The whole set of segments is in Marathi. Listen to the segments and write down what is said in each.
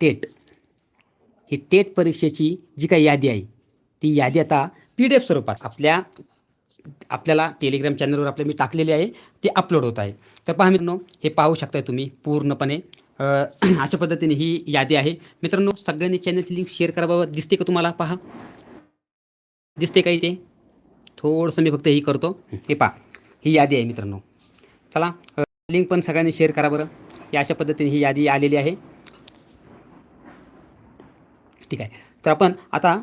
टेट. ही टेट परीक्षेची जी काही यादी आहे ती यादी आता पी डी एफ स्वरूपात आपल्या आपल्याला टेलिग्राम चॅनलवर आपल्या मी टाकलेली आहे ते अपलोड होत आहे. तर पहा मित्रांनो हे पाहू शकताय तुम्ही पूर्णपणे. अशा पद्धतीने ही यादी आहे. मित्रांनो सगळ्यांनी चॅनलची लिंक शेअर करा बाबा. दिसते का तुम्हाला? पहा. दिसते का इथे? थोडंसं मी फक्त ही करतो. हे पहा. ही यादी आहे मित्रांनो. चला लिंक पण सगळ्यांनी शेअर करा बरं. या अशा पद्धतीने ही यादी आलेली आहे. ठीक आहे. तर आपण आता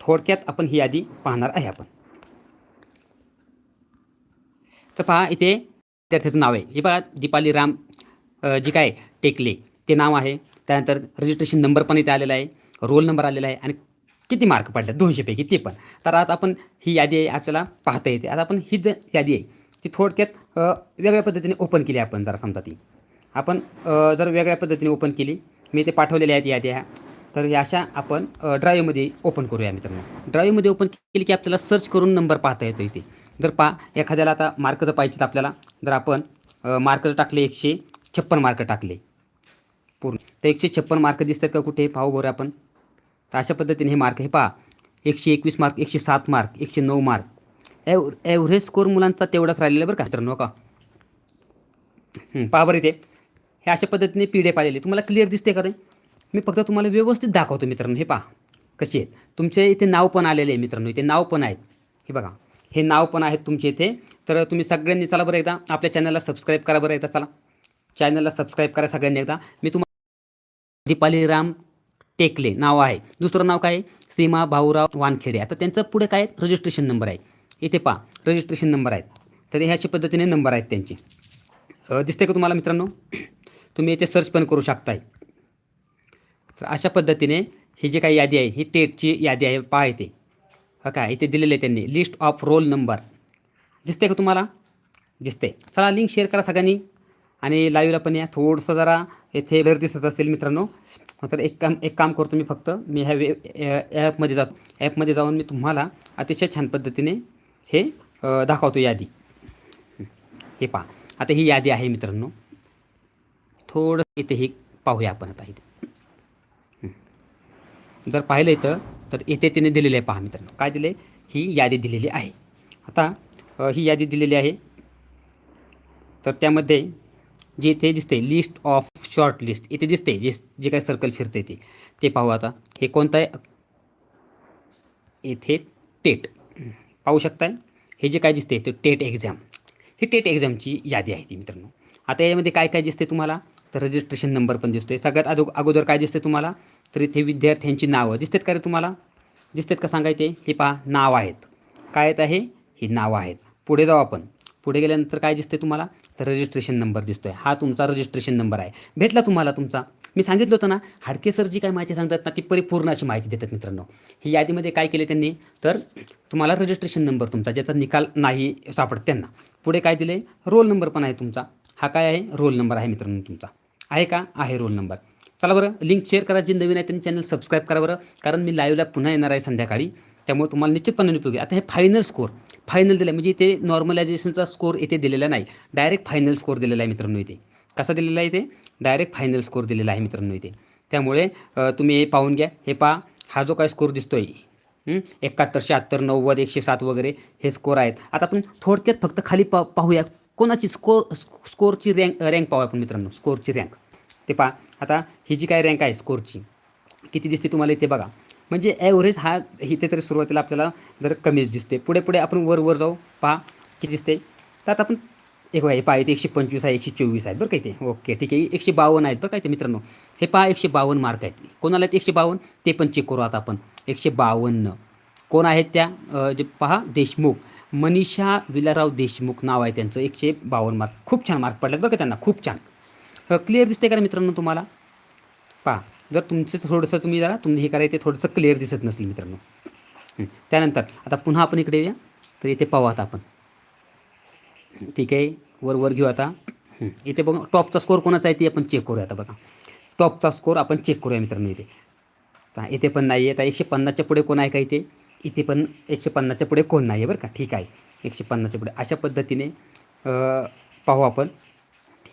थोडक्यात आपण ही यादी पाहणार आहे आपण. तर पहा इथे विद्यार्थ्याचं नाव आहे. हे बघा दीपाली राम जी काय टेकले. ते नाव आहे. त्यानंतर रजिस्ट्रेशन नंबर पण इथे आलेला आहे. रोल नंबर आलेला आहे. आणि किती मार्क पडले? दोनशेपैकी ते पण. तर आता आपण ही यादी आहे आपल्याला पाहता येते. आता आपण ही जी यादी आहे ती थोडक्यात वेगळ्या पद्धतीने ओपन केली आपण जरा समजा ती. आपण जर वेगळ्या पद्धतीने ओपन केली मी ते पाठवलेल्या आहेत यादी. ह्या तर या अशा आपण ड्राईव्हमध्ये ओपन करूया मित्रांनो. ड्राईव्हमध्ये ओपन केली की आपल्याला सर्च करून नंबर पाहता येतो इथे. जर पा एखाद्याला आता मार्क जर पाहिजेत आपल्याला जर आपण मार्क टाकले एकशे छप्पन मार्क टाकले. पूर्ण. तर एकशे छप्पन मार्क दिसतात का कुठे? पाहू बरं आपण. तर अशा पद्धतीने हे मार्क हे पहा. एकशे एकवीस मार्क एकशे सात मार्क एकशे नऊ मार्क एव एव्हरेज स्कोर मुलांचा तेवढाच राहिलेला बरं का मित्रांनो हो का? पहा बरं इथे. हे अशा पद्धतीने पी डी एफ आलेली. तुम्हाला क्लिअर दिसते का रे? मी फक्त तुम्हाला व्यवस्थित दाखवतो मित्रांनो हे पहा कसे आहेत. तुमचे इथे नाव पण आलेले आहे मित्रांनो इथे नाव पण आहेत. हे बघा हे नाव पण आहेत तुमचे इथे. तर तुम्ही सगळ्यांनी चला बरं एकदा आपल्या चॅनलला सबस्क्राईब करा बरं एकदा चला. चॅनलला सबस्क्राईब करा सगळ्यांनी एकदा. मी तुम्हाला दीपाली राम टेकले नाव आहे. दुसरं नाव काय? आहे? सीमा भाऊराव वानखेडे. आता त्यांचं पुढे काय रजिस्ट्रेशन नंबर आहे. इथे पहा रजिस्ट्रेशन नंबर आहेत. तर ह्या अशा पद्धतीने नंबर आहेत त्यांचे. दिसते का तुम्हाला मित्रांनो? तुम्ही इथे सर्च पण करू शकताय. तर अशा पद्धतीने ही जी काही यादी आहे ही टेटची यादी आहे पहा इथे हा काय इथे दिलेलं आहे त्यांनी. लिस्ट ऑफ रोल नंबर दिसते का तुम्हाला? दिसते चला लिंक शेअर करा सगळ्यांनी. आणि लाईव्हला पण या. थोडंसं जरा येथे वेळ दिसत असेल मित्रांनो. तर एक काम एक काम करतो मी फक्त. मी ह्या वे ॲपमध्ये जातो. ॲपमध्ये जाऊन मी तुम्हाला अतिशय छान पद्धतीने हे दाखवतो यादी. हे पहा. आता ही यादी आहे मित्रांनो. थोडं इथे ही पाहूया आपण आता इथे. जर पाहिलं इथं तर येथे तिने दिलेले आहे पहा मित्रांनो. काय दिले? ही यादी दिलेली आहे. आता ही यादी दिलेली आहे. तर त्यामध्ये जे इथे दिसते लिस्ट ऑफ शॉर्ट लिस्ट इथे दिसते जे जे काही सर्कल फिरते ते. ते पाहू आता. हे कोणतं आहे? येथे टेट. पाहू शकताय? हे जे काय दिसते ते टेट एक्झाम ही टेट एक्झामची यादी आहे ती मित्रांनो. आता यामध्ये काय काय दिसते तुम्हाला? तर रजिस्ट्रेशन नंबर पण दिसतोय. सगळ्यात अगोदर काय दिसते तुम्हाला? तर इथे विद्यार्थ्यांची नावं दिसतात का रे तुम्हाला? दिसतात का सांगायचे? हे पहा नाव आहेत. काय येत आहे? ही नावं आहेत. पुढे जाऊ आपण. पुढे गेल्यानंतर काय दिसते तुम्हाला? तर रजिस्ट्रेशन नंबर दिसतोय. हा तुमचा रजिस्ट्रेशन नंबर आहे. भेटला तुम्हाला तुमचा. मी सांगितलं होतं ना हाडके सर जी काय माहिती सांगतात ना ती परिपूर्ण अशी माहिती देतात मित्रांनो. ही यादीमध्ये काय केले त्यांनी? तर तुम्हाला रजिस्ट्रेशन नंबर तुमचा ज्याचा निकाल नाही सापडत त्यांना. पुढे काय दिले रोल नंबर पण आहे तुमचा. हा काय आहे? रोल नंबर आहे मित्रांनो तुमचा. आहे का? आहे रोल नंबर चला बरं लिंक शेअर करा. जे नवीन आहे त्यांनी चॅनल सबस्क्राईब करा बरं. कारण मी लाईव्हला पुन्हा येणार आहे संध्याकाळी. त्यामुळे तुम्हाला निश्चितपणे उपयोगी. आहे. आता हे फायनल स्कोर फायनल दिलं आहे म्हणजे इथे नॉर्मलायझेशनचा स्कोर इथे दिलेला नाही. डायरेक्ट फायनल स्कोर दिलेला आहे मित्रांनो इथे. कसा दिलेला आहे इथे? डायरेक्ट फायनल स्कोर दिलेला आहे मित्रांनो इथे. त्यामुळे तुम्ही हे पाहून घ्या. हे पहा. हा जो काय स्कोर दिसतोय आहे एकाहत्तर शहात्तर नव्वद एकशे सात वगैरे हे स्कोर आहेत. आता आपण थोडक्यात फक्त खाली पा पाहूया. कोणाची स्कोर स्कोरची रँक रँक पाहूया आपण मित्रांनो. स्कोरची रँक ते पहा. आता ही जी काय रँक आहे स्कोरची किती दिसते तुम्हाला इथे बघा. म्हणजे ॲव्हरेज हा इथे तरी सुरुवातीला आपल्याला जर कमीच दिसते. पुढे पुढे आपण वर वर जाऊ पहा किती दिसते. तर आता आपण एक बघा हे पहा इथे एकशे पंचवीस आहे एकशे चोवीस आहेत बरं काय ते ओके ठीक आहे. एकशे बावन्न आहेत बरं काय ते मित्रांनो. हे पहा एकशे बावन्न मार्क आहेत. कोणाला आहेत एकशे बावन्न? ते पण चेक करू आता आपण. एकशे बावन्न. कोण आहेत त्या? जे पहा देशमुख. मनीषा विलाराव देशमुख नाव आहे त्यांचं. एकशे बावन्न मार्क खूप छान मार्क पडलेत बरं का त्यांना. खूप छान. क्लिअर दिसते का मित्रांनो तुम्हाला? पहा जर तुमचं थोडंसं तुम्ही जरा तुम्ही हे करायचं थोडंसं क्लिअर दिसत नसेल मित्रांनो. त्यानंतर आता पुन्हा आपण इकडे येऊया. तर इथे पाहू आता आपण. ठीक आहे? वर वर घेऊ आता. इथे बघा टॉपचा स्कोर कोणाचा आहे ते आपण चेक करूया आता बघा. टॉपचा स्कोर आपण चेक करूया मित्रांनो इथे. इथे पण नाही आहे आता एकशे पन्नासच्या पुढे कोण आहे का इथे? इथे पण एकशे पन्नासच्या पुढे कोण नाही आहे बरं का? ठीक आहे. एकशे पन्नासच्या पुढे. अशा पद्धतीने पाहू आपण.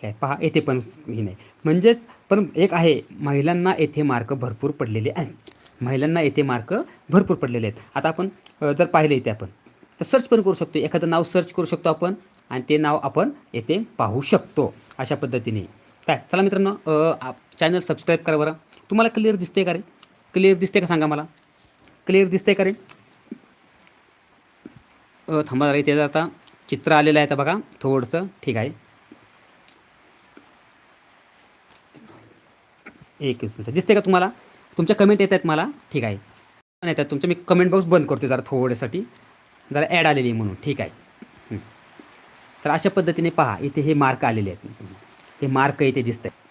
काय पहा येथे पण हे नाही. म्हणजेच पण एक आहे महिलांना येथे मार्क भरपूर पडलेले आहेत. महिलांना येथे मार्क भरपूर पडलेले आहेत. आता आपण जर पाहिले इथे आपण तर सर्च पण करू शकतो. एखादं नाव सर्च करू शकतो आपण आणि ते नाव आपण येथे पाहू शकतो अशा पद्धतीने. काय? चला मित्रांनो चॅनल सबस्क्राईब करा बरं. तुम्हाला क्लिअर दिसते का रे? क्लिअर दिसते का सांगा मला? क्लिअर दिसते का रे? थांबा जरा इथे आता चित्र आलेलं आहे आता बघा. थोडंसं ठीक आहे. एकवीस मिनटं. दिसते का तुम्हाला? तुमच्या कमेंट येत आहेत मला. ठीक आहे. पण येतात तुमच्या मी कमेंट बॉक्स बंद करतो जरा थोड्यासाठी. जरा ॲड आलेली आहे म्हणून. ठीक आहे. तर अशा पद्धतीने पहा इथे हे मार्क आलेले आहेत. हे मार्क इथे दिसत आहेत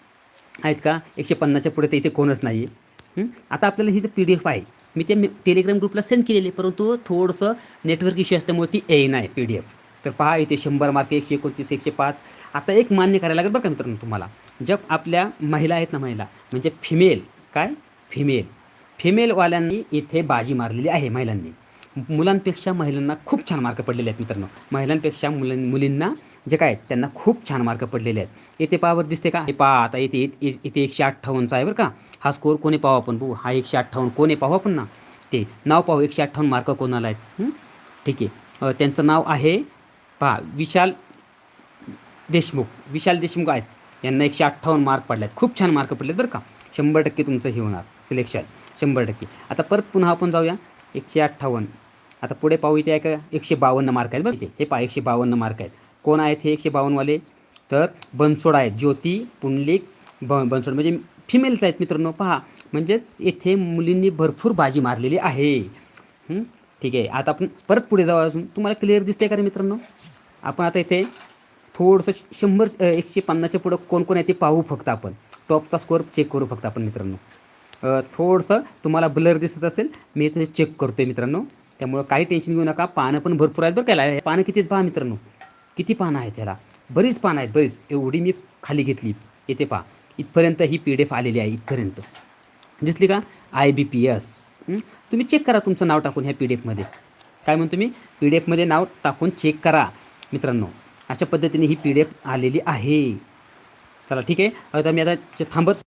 आहेत का? एकशे पन्नासच्या पुढे तर इथे कोणच नाही आहे आता आपल्याला ही जी पी डी एफ आहे मी ते टेलिग्राम ग्रुपला सेंड केलेली परंतु थोडंसं नेटवर्क इश्यू असल्यामुळे ती येईन आहे पी डी एफ तर पहा इथे शंभर मार्क एकशे एकोणतीस एकशे पाच. आता एक मान्य करायला लागेल बरं का मित्रांनो तुम्हाला. जब आपल्या महिला आहेत ना महिला म्हणजे फिमेल काय? फिमेल फिमेलवाल्यांनी इथे बाजी मारलेली आहे महिलांनी. मुलांपेक्षा महिलांना खूप छान मार्क पडलेले आहेत मित्रांनो. महिलांपेक्षा मुलां मुलींना जे काय आहेत, त्यांना खूप छान मार्क पडलेले आहेत. येथे पावर दिसते का? हे पहा आता इथे इथे एकशे अठ्ठावन्नचा आहे बरं का. हा स्कोर कोणी पाहू आपण? बघू. हा एकशे अठ्ठावन्न कोणी पाहू आपण ना? ते नाव पाहू. एकशे अठ्ठावन्न मार्क कोणाला आहेत? ठीक आहे. त्यांचं नाव आहे पहा विशाल देशमुख. विशाल देशमुख आहेत. यांना एकशे अठ्ठावन्न मार्क पडले खूप छान मार्क पडलेत बरं का. शंभर टक्के तुमचं हे होणार सिलेक्शन शंभर टक्के. आता परत पुन्हा आपण जाऊया. एकशे अठ्ठावन्न. आता पुढे पाहू इथे आहे का एकशे बावन्न मार्क आहेत बरं इथे हे पहा एकशे बावन्न मार्क आहेत. कोण आहेत हे एकशे बावन्नवाले? तर बनसोड आहेत. ज्योती पुंडलिक ब बनसोड. म्हणजे फिमेल्स आहेत मित्रांनो पहा. म्हणजेच येथे मुलींनी भरपूर बाजी मारलेली आहे. ठीक आहे. आता आपण परत पुढे जाऊ अजून. तुम्हाला क्लिअर दिसते का रे मित्रांनो? आपण आता इथे थोडंसं शंभर एकशे पन्नासच्या पुढं कोण कोण आहे ते पाहू फक्त आपण. टॉपचा स्कोअर चेक करू फक्त आपण मित्रांनो. थोडंसं तुम्हाला ब्लर दिसत असेल मी ते चेक करतो आहे मित्रांनो. त्यामुळं काही टेन्शन घेऊ नका पानं पण भरपूर आहेत बरं काय पानं किती पहा मित्रांनो. किती पानं आहेत त्याला बरीच पानं आहेत बरीच. एवढी मी खाली घेतली. येते पहा. इथपर्यंत ही पी डी एफ आलेली आहे इथपर्यंत. दिसली का? I B P S. तुम्ही चेक करा तुमचं नाव टाकून ह्या पी डी एफमध्ये. काय म्हणतो मी? पी डी एफमध्ये नाव टाकून चेक करा मित्रांनो. अशा पद्धतीने ही पी डी एफ आलेली आहे. चला ठीक आहे. आता मी आता थांबत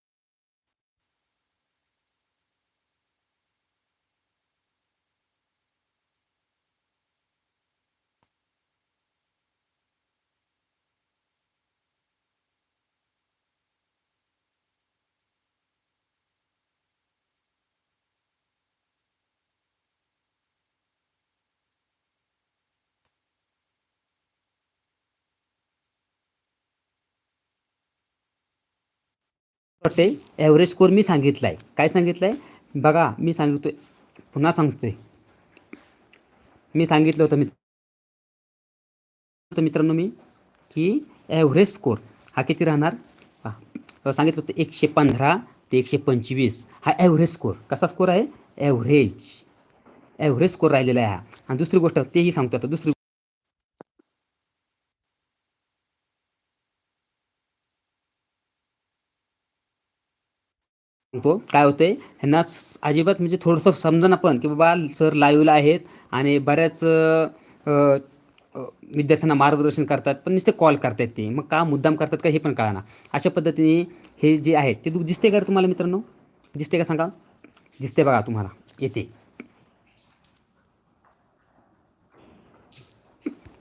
वाटते ॲव्हरेज स्कोर मी सांगितला आहे काय सांगितलं आहे बघा मी सांगतो पुन्हा सांगतोय. मी सांगितलं होतं मित्र मित्रांनो मी की ॲव्हरेज स्कोर हा किती राहणार? सांगितलं होतं एकशे पंधरा ते एकशे पंचवीस. हा ॲव्हरेज स्कोर कसा स्कोर आहे? ॲव्हरेज ॲव्हरेज स्कोर राहिलेला आहे हा. आणि दुसरी गोष्ट तेही सांगतो आता. दुसरी तो काय होते ह्यांना अजिबात म्हणजे थोडंसं समजा पण की बाबा सर लाईव्हला आहेत आणि बऱ्याच विद्यार्थ्यांना मार्गदर्शन करतात पण नुसते कॉल करतात ते. मग का मुद्दाम करतात का हे पण कळाना. अशा पद्धतीने हे जे आहेत ते दु- दिसते का तुम्हाला मित्रांनो? दिसते का सांगा? दिसते बघा तुम्हाला. येते.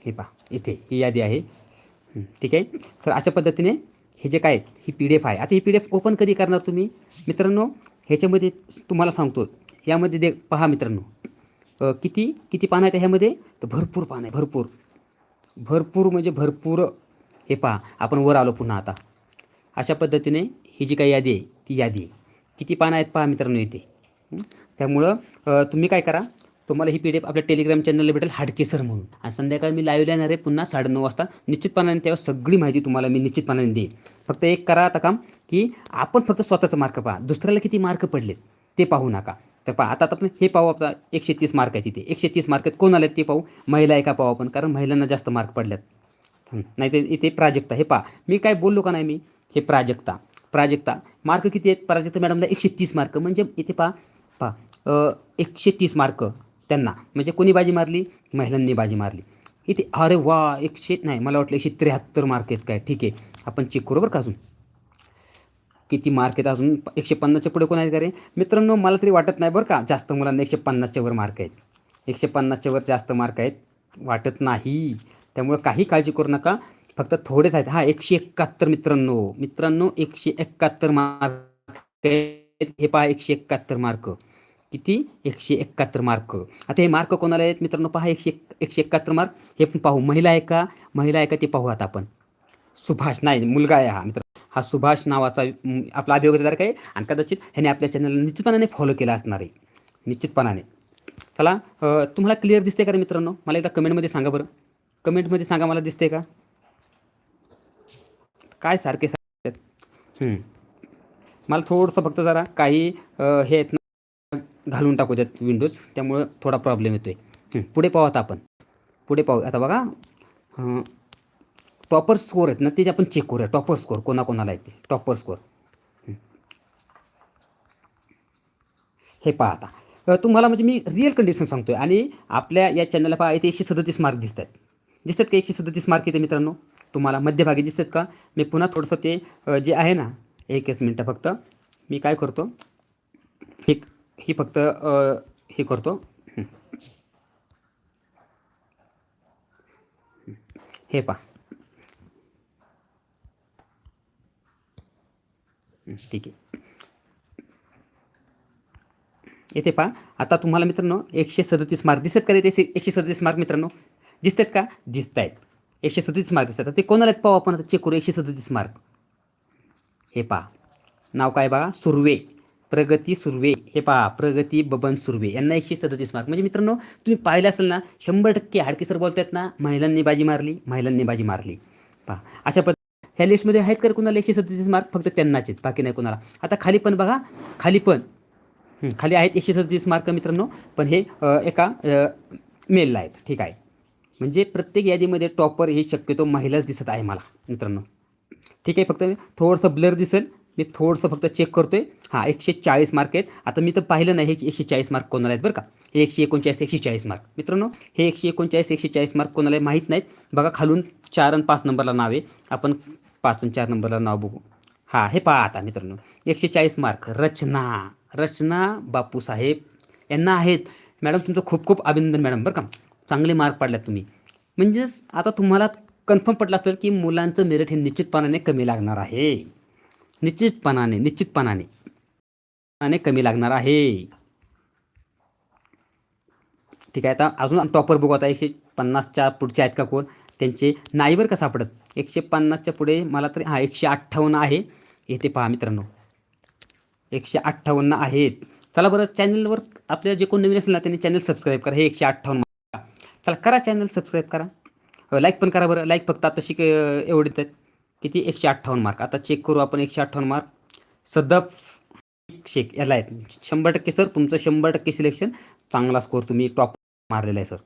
हे पहा इथे ही यादी आहे. ठीक आहे? तर अशा पद्धतीने हे जे काय ही पी डी एफ आहे. आता ही पी डी एफ ओपन कधी करणार तुम्ही? मित्रांनो ह्याच्यामध्ये तुम्हाला सांगतो. यामध्ये दे पहा मित्रांनो. किती किती पानं आहेत ह्यामध्ये? तर भरपूर पानं आहे भरपूर. भरपूर म्हणजे भरपूर. हे पहा आपण वर आलो पुन्हा आता. अशा पद्धतीने ही जी काही यादी आहे ती यादी आहे. किती पानं आहेत पहा मित्रांनो इथे. त्यामुळं तुम्ही काय करा तुम्हाला ही पी डी एफ आपल्या टेलिग्राम चॅनलला भेटेल हाडके सर म्हणून. आणि संध्याकाळी मी लाईव्ह येणार आहे पुन्हा साडेनऊ वाजता. निश्चितपणाने त्यावर सगळी माहिती तुम्हाला मी निश्चितपणाने देईन. फक्त एक करा आता काम की आपण फक्त स्वतःचं मार्क पहा. दुसऱ्याला किती मार्क पडलेत ते पाहू नका. तर पहा आता आपण हे पाहू आपला एकशे तीस मार्क आहे तिथे एकशे तीस मार्क आहेत. कोण आले ते पाहू? महिला आहे का पाहू आपण कारण महिलांना जास्त मार्क पडल्यात. नाही ते इथे प्राजक्ता. हे पहा मी काय बोललो का नाही मी? हे प्राजक्ता. प्राजक्ता मार्क किती आहेत? प्राजक्ता मॅडमला एकशे तीस मार्क म्हणजे इथे पहा पहा एकशे तीस मार्क त्यांना. म्हणजे कोणी बाजी मारली? महिलांनी बाजी मारली. इथे अरे वा एकशे नाही मला वाटलं एकशे त्र्याहत्तर मार्क आहेत काय. ठीक आहे. आपण चेक करू बरं का अजून? किती मार्क आहेत अजून? एकशे पन्नासच्या पुढे कोण आहेत का रे? मित्रांनो मला तरी वाटत नाही बरं का जास्त मुलांना एकशे पन्नासच्या वर मार्क आहेत. एकशे पन्नासच्या वर जास्त मार्क आहेत. वाटत नाही. त्यामुळं काही काळजी करू नका. फक्त थोडेच आहेत. हा एकशे एकाहत्तर मित्रांनो. मित्रांनो एकशे एकाहत्तर मार्क हे पहा एकशे एकाहत्तर मार्क किती? एकशे एकाहत्तर मार्क. आता हे मार्क कोणाला आहेत मित्रांनो? पहा एकशे एक एकशे एकाहत्तर मार्क. हे पण पाहू. महिला आहे का? महिला आहे का ते पाहू आता आपण. सुभाष नाही मुलगा आहे हा मित्र. हा सुभाष नावाचा आपला अभियोगदारक आहे आणि कदाचित ह्याने आपल्या चॅनलला निश्चितपणाने फॉलो केला असणार आहे. निश्चितपणाने. चला तुम्हाला क्लिअर दिसते का रे मित्रांनो? मला एकदा कमेंटमध्ये सांगा बरं. कमेंटमध्ये सांगा मला दिसते का? काय सारखे सारखे आहेत? हम्म. मला थोडंसं फक्त जरा काही हे आहेत ना घालून टाकू त्यात विंडोज त्यामुळं थोडा प्रॉब्लेम येतो आहे पुढे पाहू आता आपण. पुढे पाहू. आता बघा टॉपर स्कोर आहेत ना ते आपण चेक करूया. टॉपर स्कोर कोणाकोणाला आहे ते? टॉपर स्कोर हे. पहा आता. तुम्हाला म्हणजे मी रिअल कंडिशन सांगतोय. आणि आपल्या या चॅनलला पहा इथे एकशे सदतीस मार्क दिसत आहेत दिसतात का एकशे सदतीस मार्क येते मित्रांनो? तुम्हाला मध्यभागी दिसतात का? मी पुन्हा थोडंसं ते जे आहे ना एकच मिनटं फक्त. मी काय करतो? ही फक्त हे करतो. हे पहा. ठीक आहे. येते पहा. आता तुम्हाला मित्रांनो एकशे सदतीस मार्क दिसत का रे ते? एकशे सदतीस मार्क मित्रांनो. दिसतात का? दिसत आहेत एकशे सदतीस मार्क दिसतात. ते कोणाला आहेत पाहू आपण? आता चेक करू. एकशे सदतीस मार्क हे पहा. नाव काय बघा? सुर्वे. प्रगती सुर्वे हे पहा प्रगती बबन सुर्वे यांना एकशे सदतीस मार्क म्हणजे मित्रांनो तुम्ही पाहिलं असेल ना शंभर टक्के हाडकेसर बोलतात ना महिलांनी बाजी मारली महिलांनी बाजी मारली. पहा अशा पद्धती ह्या लिस्टमध्ये आहेत का कुणाला एकशे सदतीस मार्क फक्त त्यांनाच आहेत बाकी नाही कुणाला. आता खाली पण बघा खाली पण. खाली आहेत एकशे सदतीस मार्क मित्रांनो? पण हे एका मेलला आहेत. ठीक आहे. म्हणजे प्रत्येक यादीमध्ये टॉपर हे शक्यतो महिलाच दिसत आहे मला मित्रांनो. ठीक आहे फक्त थोडंसं ब्लर दिसेल. मी थोडंसं फक्त चेक करतोय. हां एकशे चाळीस मार्क आहेत. आता मी तर पाहिलं नाही हे एकशे चाळीस मार्क कोणाला आहेत बरं का? हे एकशे एकोणचाळीस एकशे चाळीस मार्क मित्रांनो हे एकशे एकोणचाळीस एकशे चाळीस मार्क कोणाला आहे माहीत नाहीत. बघा खालून चार आणि पाच नंबरला नाव आहे. आपण पाच आणि चार नंबरला नाव बघू. हां हे पहा आता मित्रांनो. एकशे चाळीस मार्क रचना रचना बापूसाहेब यांना आहेत. मॅडम तुमचं खूप खूप अभिनंदन मॅडम बरं का? चांगले मार्क पाडल्यात तुम्ही. म्हणजेच आता तुम्हाला कन्फर्म पटलं असेल की मुलांचं मेरिट हे निश्चितपणाने कमी लागणार आहे. निश्चितपणाने निश्चितपणाने. पणाने कमी लागणार आहे. ठीक आहे आता अजून टॉपर बघू आता एकशे पन्नासच्या पुढचे आहेत का कोण? त्यांचे नाही का सापडत एकशे पन्नासच्या पुढे मला तरी हां एकशे अठ्ठावन्न आहे. येथे पहा मित्रांनो. एकशे अठ्ठावन्न आहेत. चला बरं चॅनलवर आपल्या जे कोण नवीन असेल ना त्यांनी चॅनल सबस्क्राईब करा. हे एकशे अठ्ठावन्न चला करा चॅनल सबस्क्राईब करा. लाईक पण करा बरं. लाईक फक्त आता शिक एवढे आहेत. किती? एकशे अठ्ठावन्न मार्क आता चेक करू आपण एकशे अठ्ठावन्न मार्क सदफ शेख याला आहेत शंभर टक्के सर तुमचं शंभर टक्के सिलेक्शन चांगला स्कोर तुम्ही टॉप मारलेला आहे सर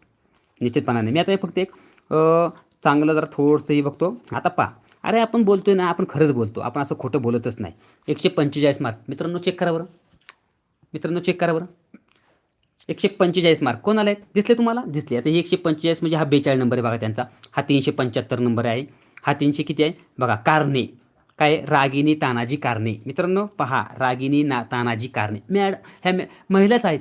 निश्चितपणाने. मी आता हे फक्त एक चांगलं जरा थोडंसंही बघतो. आता पहा. अरे आपण बोलतोय ना आपण खरंच बोलतो. आपण असं खोटं बोलतच नाही. एकशे पंचेचाळीस मार्क मित्रांनो चेक करा बरं. मित्रांनो चेक करा बरं. एकशे पंचेचाळीस मार्क कोणाला आहेत दिसले तुम्हाला? दिसले. आता हे एकशे पंचेचाळीस म्हणजे हा बेचाळीस नंबर आहे बघा त्यांचा. हा तीनशे पंच्याहत्तर नंबर आहे. हा तीनशे किती आहे? बघा कारणे. काय? रागिनी तानाजी कारणे. मित्रांनो पहा रागिनी ना तानाजी कारणे. मॅड ह्या मॅ महिलाच आहेत.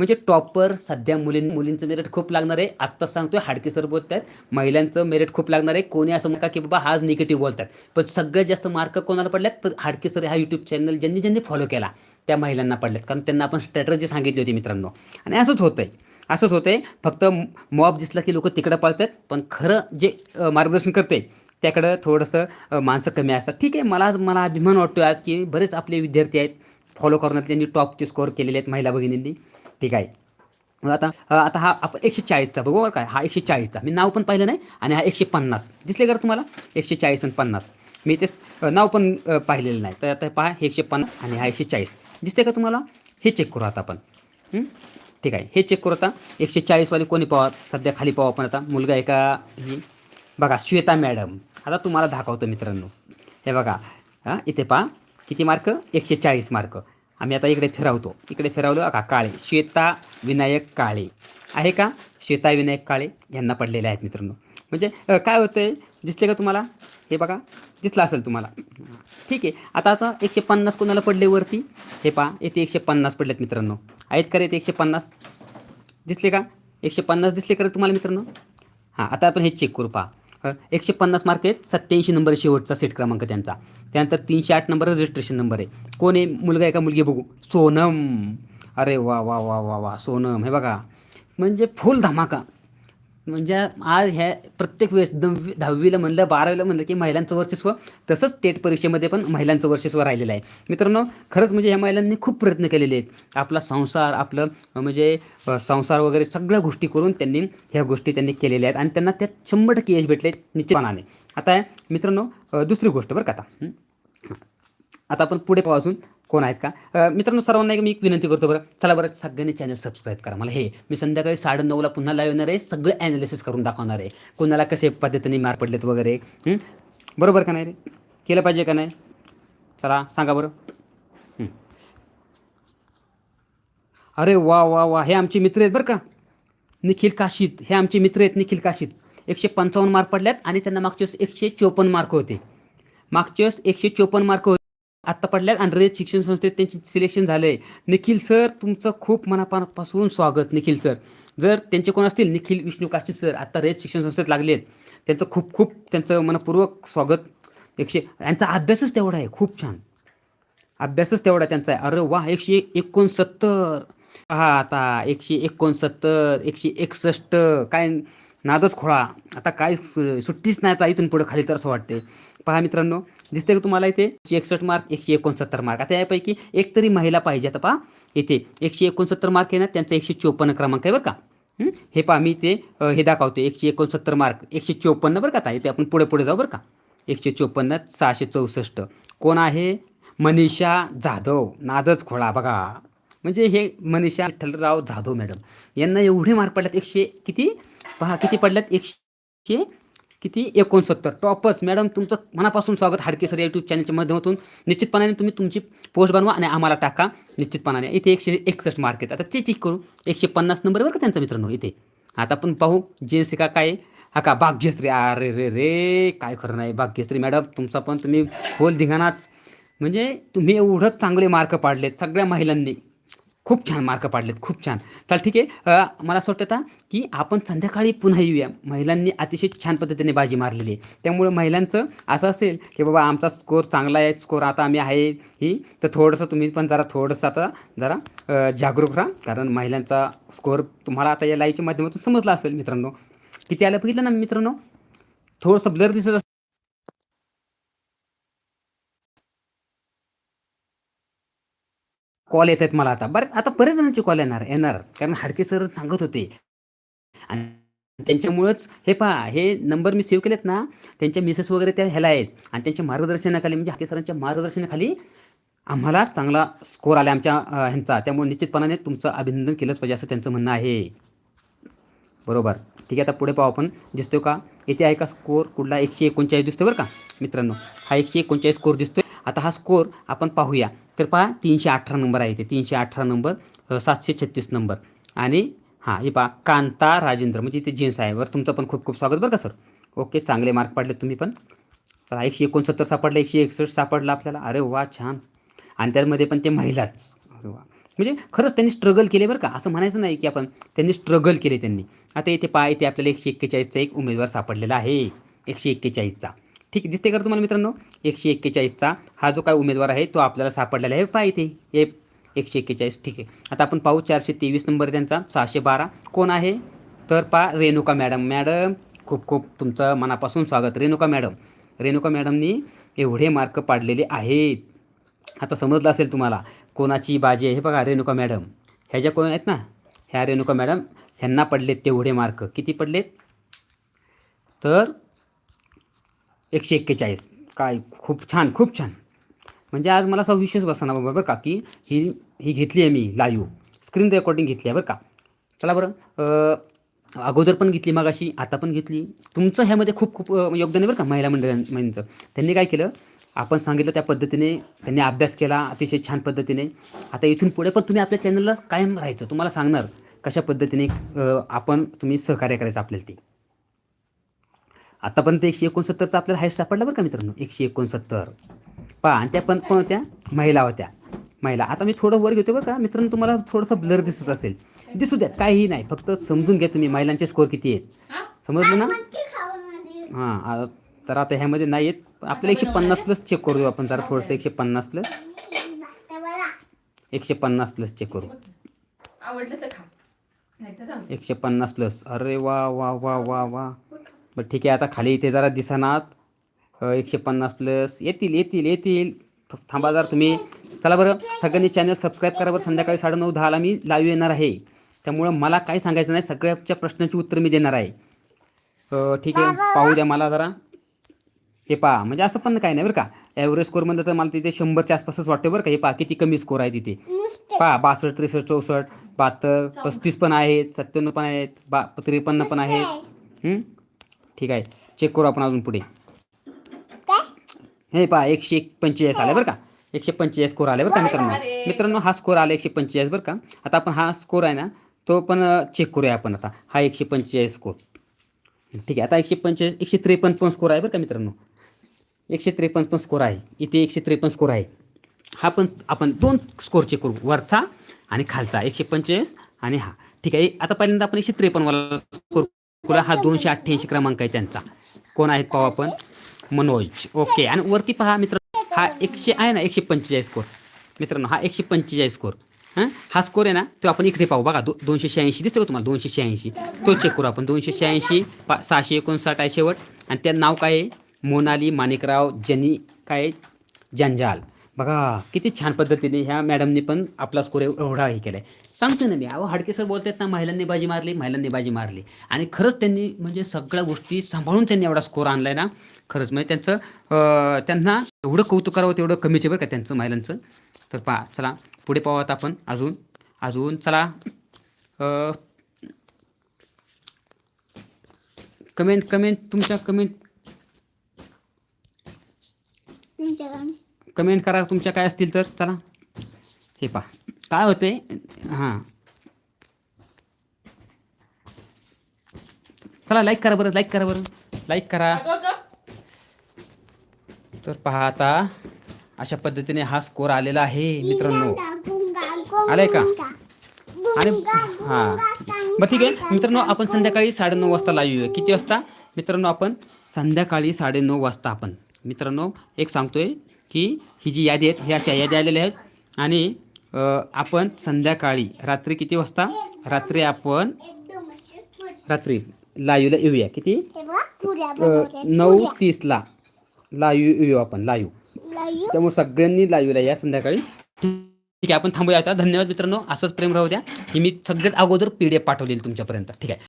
म्हणजे टॉपर सध्या मुलीं मुलींचं मेरिट खूप लागणार आहे. आत्ताच सांगतोय हाडके सर बोलत आहेत महिलांचं मेरिट खूप लागणार आहे. कोणी असं नका की बाबा हाच निगेटिव्ह बोलतात पण सगळ्यात जास्त मार्क कोणाला पडल्यात? तर हाडके सर हा यूट्यूब चॅनल ज्यांनी ज्यांनी फॉलो केला त्या महिलांना पडल्यात. कारण त्यांना आपण स्ट्रॅटर्जी सांगितली होती मित्रांनो. आणि असंच होतं आहे असंच होतं आहे फक्त मॉब दिसला की लोक तिकडं पळतात पण खरं जे मार्गदर्शन करते त्याकडं थोडंसं माणसं कमी असतात. ठीक आहे मला मला अभिमान वाटतो आज की बरेच आपले विद्यार्थी आहेत फॉलो करण्यात त्यांनी टॉपचे स्कोअर केलेले आहेत महिला भगिनींनी. ठीक आहे. आता आता हा आपण एकशे चाळीसचा बघू बरं काय हा एकशे चाळीसचा मी नाव पण पाहिलं नाही आणि हा एकशे पन्नास. दिसले का तुम्हाला? एकशे चाळीस आणि पन्नास. मी ते नाव पण पाहिलेलं नाही. तर आता पहा हे एकशे पन्नास आणि हा एकशे चाळीस. दिसते का तुम्हाला? हे चेक करू आता आपण. ठीक आहे. हे चेक करू आता. एकशे चाळीसवाले कोणी पावा? सध्या खाली पाहू आपण आता. मुलगा आहे का? ही. बघा श्वेता मॅडम. आता तुम्हाला दाखवतो मित्रांनो. हे बघा हां इथे पहा किती मार्क? एकशे चाळीस मार्क. आम्ही आता इकडे फिरवतो. इकडे फिरवलं का काळे. श्वेता विनायक काळे. आहे का? श्वेता विनायक काळे यांना पडलेले आहेत मित्रांनो. म्हणजे काय होतं आहे दिसले का तुम्हाला? हे बघा दिसला असेल तुम्हाला. ठीक आहे. आता आता एकशे पन्नास कोणाला पडले वरती? हे पहा येथे एकशे पन्नास पडलेत मित्रांनो. आहेत का रे ते एकशे पन्नास? दिसले का? एकशे पन्नास दिसले का तुम्हाला मित्रांनो? हां आता आपण हे चेक करू पहा. एकशे पन्नास मार्क आहेत सत्याऐंशी नंबर शेवटचा सेट क्रमांक त्यांचा. त्यानंतर तीनशे आठ नंबर रजिस्ट्रेशन नंबर आहे. कोण आहे? मुलगा आहे का? मुलगी बघू. सोनम. अरे वा वा वा वा वा सोनम. हे बघा. म्हणजे फुल धमाका. म्हणजे आज ह्या प्रत्येक वेळेस दहावी दहावीला म्हणलं बारावीला म्हणलं की महिलांचं वर्चस्व तसंच टेट परीक्षेमध्ये पण महिलांचं वर्चस्व राहिलेलं आहे. मित्रांनो खरंच म्हणजे ह्या महिलांनी खूप प्रयत्न केलेले आहेत. आपला संसार आपलं म्हणजे संसार वगैरे सगळ्या गोष्टी करून त्यांनी ह्या गोष्टी त्यांनी केलेल्या आहेत आणि त्यांना त्यात शंभर टक्के यश भेटले निश्चितपणाने. आता मित्रांनो दुसरी गोष्ट बरं का आता. आता आपण पुढे पासून कोण आहेत का? मित्रांनो सर्वांना एक मी एक विनंती करतो बरं. चला बरं सगळ्यांनी चॅनल सबस्क्राईब करा. मला हे मी संध्याकाळी साडेनऊला पुन्हा लाईव्ह येणार आहे. सगळं ॲनालिसिस करून दाखवणार आहे. कोणाला कसे पद्धतीने मार पडलेत वगैरे बरोबर का नाही रे? केलं पाहिजे का नाही? चला सांगा बरं. अरे वा वा वा. हे आमचे मित्र आहेत बरं का. निखिल काशीत हे आमचे मित्र आहेत निखिल काशीत एकशे पंचावन्न मार्क पडल्यात आणि त्यांना मागच्या वेळेस एकशे चोपन्न मार्क होते. मागच्या वेळेस एकशे चोपन्न मार्क होते. आत्ता पडल्यात आणि रयत शिक्षण संस्थेत त्यांची सिलेक्शन झालं आहे निखिल सर तुमचं खूप मनापासून स्वागत निखिल सर जर त्यांचे कोण असतील निखिल विष्णू काशीद सर आत्ता रयत शिक्षण संस्थेत लागले आहेत त्यांचं खूप खूप त्यांचं मनपूर्वक स्वागत. एकशे यांचा अभ्यासच तेवढा आहे खूप छान. अभ्यासच तेवढा त्यांचा आहे. अरे वा एकशे एकोणसत्तर. हा आता एकशे एकोणसत्तर एकशे एकसष्ट. काय नादच खोळा. आता काय सु- सुट्टीच नाही आता इथून पुढे खाली तर असं वाटते पहा मित्रांनो दिसते का तुम्हाला इथे? एकशे एकसष्ट मार्क एकशे एकोणसत्तर मार्क. आता यापैकी एक तरी महिला पाहिजे आता पहा. इथे एकशे एकोणसत्तर मार्क आहे ना त्यांचा एकशे चोपन्न क्रमांक आहे बरं का. हे? पहा मी ते हे दाखवते एकशे एकोणसत्तर मार्क एकशे चोपन्न बरं का आता. इथे आपण पुढे पुढे जाऊ बरं का. एकशे चोपन्न सहाशे चौसष्ट. कोण आहे? मनीषा जाधव. नादच खोळा बघा. म्हणजे हे मनीषा विठ्ठलराव जाधव मॅडम. यांना एवढे मार्क पडल्यात. एकशे किती? पहा किती पडल्यात? एकशे किती? एकोणसत्तर. टॉपच मॅडम तुमचं मनापासून स्वागत हाडके सर यूट्यूब चॅनलच्या माध्यमातून. निश्चितपणाने तुम्ही तुमची पोस्ट बनवा आणि आम्हाला टाका. निश्चितपणाने. इथे एकशे एकसष्ट मार्क आहेत आता ते चेक करू. एकशे पन्नास नंबरवर का त्यांचा मित्रांनो इथे? आता आपण पाहू. जेन्सी का काय? हा का? भाग्यश्री. अरे रे रे. काय खरं नाही. भाग्यश्री मॅडम तुमचा पण तुम्ही खोल धिंगाणाच. म्हणजे तुम्ही एवढंच चांगले मार्क पाडलेत सगळ्या महिलांनी. खूप छान मार्क पाडलेत खूप छान. चल ठीक आहे मला असं वाटतं आता की आपण संध्याकाळी पुन्हा येऊया. महिलांनी अतिशय छान पद्धतीने बाजी मारलेली आहे. त्यामुळे महिलांचं असं असेल की बाबा आमचा स्कोर चांगला आहे स्कोर आता आम्ही आहे ही तर थोडंसं तुम्ही पण जरा थोडंसं आता जरा जागरूक राहा. कारण महिलांचा स्कोर तुम्हाला आता या लाईव्हच्या माध्यमातून समजला असेल मित्रांनो. किती आलं बघितलं ना मित्रांनो? थोडंसं ब्लर दिसत कॉल येत आहेत मला आता. बरेच आता बरेच जणांचे कॉल येणार येणार. कारण हाडके सर सांगत होते. आणि त्यांच्यामुळंच हे पहा हे नंबर मी सेव्ह केलेत ना त्यांच्या मिसेस वगैरे त्या ह्याला आहेत. आणि त्यांच्या मार्गदर्शनाखाली म्हणजे हाडके सरांच्या मार्गदर्शनाखाली आम्हाला चांगला स्कोर आला आमच्या ह्यांचा. त्यामुळे निश्चितपणाने तुमचं अभिनंदन केलंच पाहिजे असं त्यांचं म्हणणं आहे. बरोबर. ठीक आहे आता पुढे पाहू आपण. दिसतो का? इथे आहे का स्कोर कुठला? एकशे एकोणचाळीस दिसतो बरं का? मित्रांनो हा एकशे एकोणचाळीस स्कोर दिसतोय. आता हा स्कोर आपण पाहूया. तर पहा तीनशे अठरा नंबर आहे इथे तीनशे अठरा नंबर सातशे छत्तीस नंबर. आणि हां हे पहा कांता राजेंद्र म्हणजे इथे जेन्स आहे. बरं तुमचं पण खूप खूप स्वागत बरं का सर? ओके चांगले मार्क पाडले तुम्ही पण. चला एकशे एकोणसत्तर सापडलं एकशे एकसष्ट सापडलं आपल्याला. अरे वा छान. आणि त्यामध्ये पण ते महिलाच. अरे वा. म्हणजे खरंच त्यांनी स्ट्रगल केले बरं का असं म्हणायचं नाही की आपण त्यांनी स्ट्रगल केले त्यांनी. आता इथे पहा इथे आपल्याला एकशे एक्केचाळीसचा एक उमेदवार सापडलेला आहे. एकशे एक्केचाळीसचा. ठीक आहे दिसते का तुम्हाला मित्रांनो? एकशे एक्केचाळीसचा हा जो काय उमेदवार आहे तो आपल्याला सापडलेला आहे. पहा इथे. हे एकशे एक्केचाळीस. ठीक आहे. आता आपण पाहू चारशे तेवीस नंबर त्यांचा. सहाशे बारा. कोण आहे? तर पहा रेणुका मॅडम. मॅडम खूप खूप तुमचं मनापासून स्वागत. रेणुका मॅडम. रेणुका मॅडमनी एवढे मार्क पाडलेले आहेत. आता समजलं असेल तुम्हाला कोणाची बाजी आहे. हे बघा रेणुका मॅडम. ह्या ज्या कोण आहेत ना? ह्या रेणुका मॅडम ह्यांना पडलेत तेवढे मार्क किती पडलेत? तर एकशे एक्केचाळीस. काय खूप छान खूप छान. म्हणजे आज मला असा विश्वास बसना बाबा बरं का की ही ही घेतली आहे मी लाईव्ह. स्क्रीन रेकॉर्डिंग घेतली आहे बरं का. चला बरं अगोदर पण घेतली मागाशी आता पण घेतली. तुमचं ह्यामध्ये खूप खूप योगदान आहे बरं का महिला मंडळांचं त्यांनी काय केलं आपण सांगितलं त्या पद्धतीने त्यांनी अभ्यास केला अतिशय छान पद्धतीने. आता इथून पुढे पण तुम्ही आपल्या चॅनलला कायम राहायचं. तुम्हाला सांगणार कशा पद्धतीने आपण तुम्ही सहकार्य करायचं आपल्याला ते. आतापर्यंत एकशे एकोणसत्तरचा आपल्याला हायस्ट सापडला बरं का मित्रांनो? एकशे एकोणसत्तर. पहा आणि त्या पण कोण होत्या? महिला होत्या. महिला. आता मी थोडं वर घेतो बरं का? मित्रांनो तुम्हाला थोडंसं ब्लर दिसत असेल. दिसू द्यात काहीही नाही. फक्त समजून घ्या तुम्ही महिलांचे स्कोर किती आहेत. समजलं ना? हां तर आता ह्यामध्ये नाही आहेत. आपल्याला एकशे पन्नास प्लस चेक करू आपण जरा थोडंसं. एकशे पन्नास प्लस एकशे पन्नास प्लस चेक करू. आवडलं तर. एकशे पन्नास प्लस अरे वा वा वा वा वा. बरं ठीक आहे आता खाली इथे जरा दिसनात. अ, एकशे पन्नास प्लस येतील येतील येतील. थांबा जरा तुम्ही. चला बरं सगळ्यांनी चॅनल सबस्क्राईब करा बरं. संध्याकाळी साडेनऊ दहाला मी लाईव्ह येणार आहे. त्यामुळं मला काही सांगायचं नाही. सगळ्याच्या प्रश्नांची उत्तर मी देणार आहे. ठीक आहे. पाहू द्या मला जरा. हे पहा म्हणजे असं पण काही नाही बरं का. ॲव्हरेज स्कोर म्हणलं तर मला तिथे शंभरच्या आसपासच वाटतं बरं का. हे पहा किती कमी स्कोर आहे तिथे. पहा बासष्ट त्रेसष्ट चौसष्ट बहात्तर पस्तीस पण आहेत सत्त्याण्णव पण आहेत बा त्रेपन्न पण आहेत. हं? ठीक आहे. चेक करू आपण अजून पुढे. हे पहा एकशे एक पंचेचाळीस आले बरं का? एकशे पंचेचाळीस स्कोर आले बरं का मित्रांनो. मित्रांनो हा स्कोर आला एकशे पंचेचाळीस बरं का? आता आपण हा स्कोर आहे ना तो पण चेक करूया आपण आता. हा एकशे पंचेचाळीस स्कोर ठीक आहे आता एकशे पंचेचाळीस एकशे त्रेपन्न पण स्कोर आहे बरं का मित्रांनो? एकशे त्रेपन्न पण स्कोर आहे. इथे एकशे त्रेपन्न स्कोर आहे. हा पण आपण दोन स्कोर चेक करू. वरचा आणि खालचा. एकशे पंचेचाळीस आणि हा. ठीक आहे आता पहिल्यांदा आपण एकशे त्रेपन्नवाला स्कोर करूया हा दोनशे अठ्ठ्याऐंशी क्रमांक आहे त्यांचा. कोण आहेत पाहू आपण? मनोज. ओके आणि वरती पहा मित्र हा एकशे आहे ना एकशे पंचेचाळीस स्कोर मित्रांनो हा एकशे पंचेचाळीस स्कोर हां? हा स्कोर आहे ना तो आपण इकडे पाहू. बघा दो दोनशे शहाऐंशी दिसतो का तुम्हाला? दोनशे शहाऐंशी. तो चेक करू आपण. दोनशे शहाऐंशी पा सहाशे एकोणसाठ आहे शेवट. आणि त्या नाव काय आहे? मोनाली माणिकराव जनी काय जंजाल. बघा किती छान पद्धतीने ह्या मॅडमने पण आपला स्कोर एवढा हे केला आहे सांगतो ना मी. अहो हाडके सर बोलतात ना महिलांनी बाजी मारली महिलांनी बाजी मारली. आणि खरंच त्यांनी म्हणजे सगळ्या गोष्टी सांभाळून त्यांनी एवढा स्कोर आणला आहे ना. खरंच म्हणजे त्यांचं त्यांना एवढं कौतुक करावं तेवढं कमीच बरं का त्यांचं महिलांचं. तर पहा चला पुढे पाहू आता आपण अजून. अजून चला कमेंट कमेंट तुमच्या कमेंट कमेंट करा तुमच्या काय असतील तर चला. हे पहा. काय होते? हां. चला लाईक करा बरं लाईक करा बरं. लाईक करा. तर पहा आता अशा पद्धतीने हा स्कोर आलेला आहे मित्रांनो. आलाय का? आणि हां. बरं ठीक आहे. मित्रांनो आपण संध्याकाळी साडेनऊ वाजता लाईव्ह येऊया. किती वाजता? मित्रांनो आपण संध्याकाळी साडेनऊ वाजता आपण. मित्रांनो एक सांगतोय की ही जी यादी आहेत ह्या अशा यादी आलेल्या आहेत. आणि आपण संध्याकाळी रात्री किती वाजता? रात्री आपण रात्री लाईव्हला येऊया. किती? नऊ तीसला लाईव्ह येऊ आपण लाईव्ह त्यामुळे सगळ्यांनी लाईव्हला या संध्याकाळी. ठीक आहे आपण थांबूया आता. धन्यवाद मित्रांनो. असंच प्रेम राहू द्या. ही मी सगळ्यात अगोदर पी डी एफ पाठवलेली तुमच्यापर्यंत. ठीक आहे.